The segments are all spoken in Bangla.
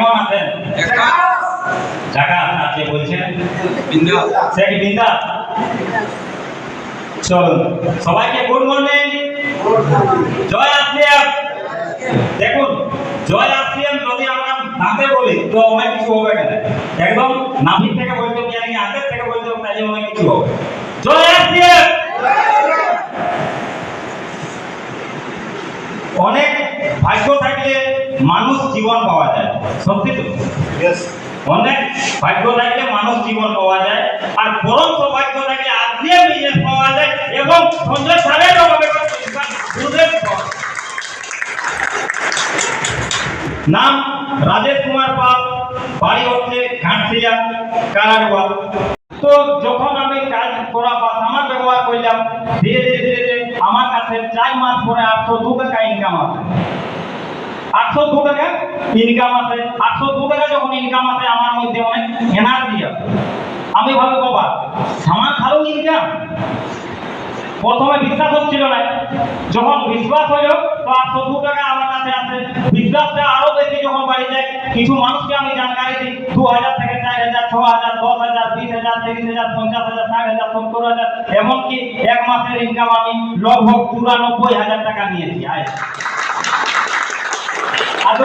কেমন আছেন? জাকাত আছে বলছেন? সে কি বিন্দা চলুন। সবাইকে গুড মর্নিং। জয় আসিয়াম দেখুন জয় আসিয়াম যদি আমরা হাতে বলি তো অনেক কিছু হবে একদম নাভির থেকে বলতে হবে নাকি হাতের থেকে বলতে হবে তাহলে অনেক কিছু হবে জয় আসিয়াম অনেক ভাগ্য থাকলে মানুষ জীবন পাওয়া যায়। সত্যি তো? অনেক ভাগ্য থাকলে মানুষ জীবন পাওয়া যায়, আর পরম সৌভাগ্য থাকলে আত্মীয় বিজনেস পাওয়া যায় এবং সঞ্জয় সারের। নাম রাজেশ কুমার পাল, বাড়ি হচ্ছে ঘাটশিয়া কারাডুয়া তো যখন আমি কাজ করা বা সামান ব্যবহার করলাম, ধীরে ধীরে ধীরে ধীরে, আমার কাছে চার মাস পরে আটশো দু টাকা ইনকাম আছে আটশো দু টাকা ইনকাম আছে। আটশো দু টাকা যখন ইনকাম আছে, আমার মধ্যে অনেক এনার্জি আছে। আমি ভাবি, বাবা, আমার ভালো ইনকাম প্রথমে বিশ্বাস হচ্ছিল না। যখন বিশ্বাস হলো, তো আটশো দু টাকা আমার কাছে আছে। বিশ্বাসটা আরও বেশি যখন বাড়ি যায়, কিছু মানুষকে আমি জানকারি দিই। দু হাজার থেকে চার হাজার, ছ হাজার, দশ হাজার, বিশ হাজার, তিরিশ হাজার, পঞ্চাশ হাজার, ষাট হাজার, সত্তর হাজার, এমনকি এক মাসের ইনকাম আমি লগভগ চুরানব্বই হাজার টাকা নিয়েছি। আয়। আর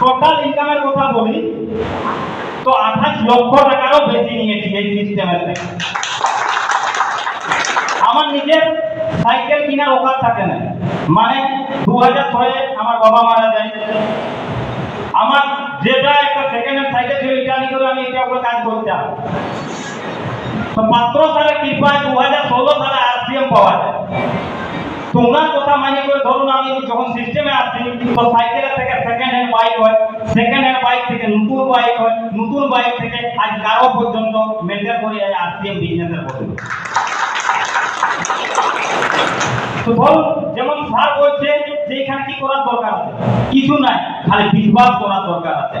টোটাল ইনকামের কথা বলি, তো আঠাশ লক্ষ টাকারও বেশি নিয়েছি এই সিস্টেমের থেকে। আমার নিজের সাইকেল কেনার অকাত থাকে না। মানে দু হাজার ছয়ে আমার বাবা মারা যায়। আমার যেটা একটা সেকেন্ড হ্যান্ড সাইকেল ছিল, এটা নিয়ে করে আমি এটা উপরে কাজ করতাম। মাত্র সালে কৃপায় দু হাজার ষোলো সালে আরসিএম পাওয়া যায়। তো ওনার কথা মানিয়ে করে ধরুন আমি যখন সিস্টেমে আসছি তো সাইকেলের থেকে সেকেন্ড হ্যান্ড বাইক হয় সেকেন্ড হ্যান্ড বাইক থেকে নতুন বাইক হয়, নতুন বাইক থেকে আজ গারো পর্যন্ত মেনটেন করে আরসিএম বিজনেসের বদল তো ধরুন, যেমন স্যার বলছে যে এখানে কি করার দরকার আছে? কিছু নাই, খালি বিশ্বাস করার দরকার আছে।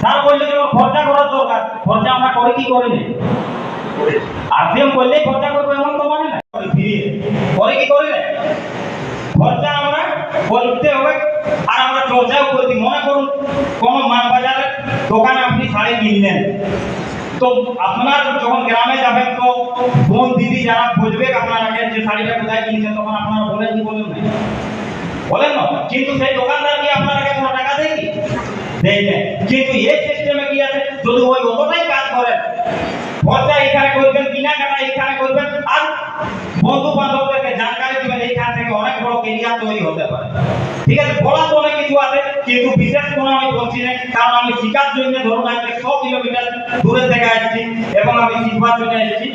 স্যার বললে যে খরচা করার দরকার, খরচা আমরা করে কি করে করি না? আরসিএম করলেই খরচা করব, এমন তো মানে না করে ফিরিয়ে করে কি করি না খরচা আমরা করতে হবে আমরা করে মনে করুন, কোনো মাছ দোকানে আপনি শাড়ি কিনলেন। তো আপনার যখন গ্রামে যাবেন, তো বোন, দিদি যারা বুঝবে আপনার আগে যে শাড়িটা কোথায় কিনছেন, তখন আপনারা বলেন কি বলেন না বলেন না। কিন্তু সেই দোকানদার কি আপনার আগে কোনো টাকা দেয় কি? দেয় না কিন্তু এই সিস্টেমে কি আছে? যদি ওই অতটাই কাজ করেন খরচা এখানে করবেন কিনা কাটা এখানে করবেন, আর বন্ধু বান্ধবদেরকে জানকারি দিবেন এইখান থেকে অনেক কেরিয়ার তৈরি হতে পারে ঠিক আছে বলা তো অনেক কিছু আছে? কিন্তু বিশেষ কোনো আমি বলছি না, কারণ আমি শিকার জন্য ধরুন আজকে ছ কিলোমিটার দূরে থেকে আসছি এবং আমি শিখবার জন্য এসেছি।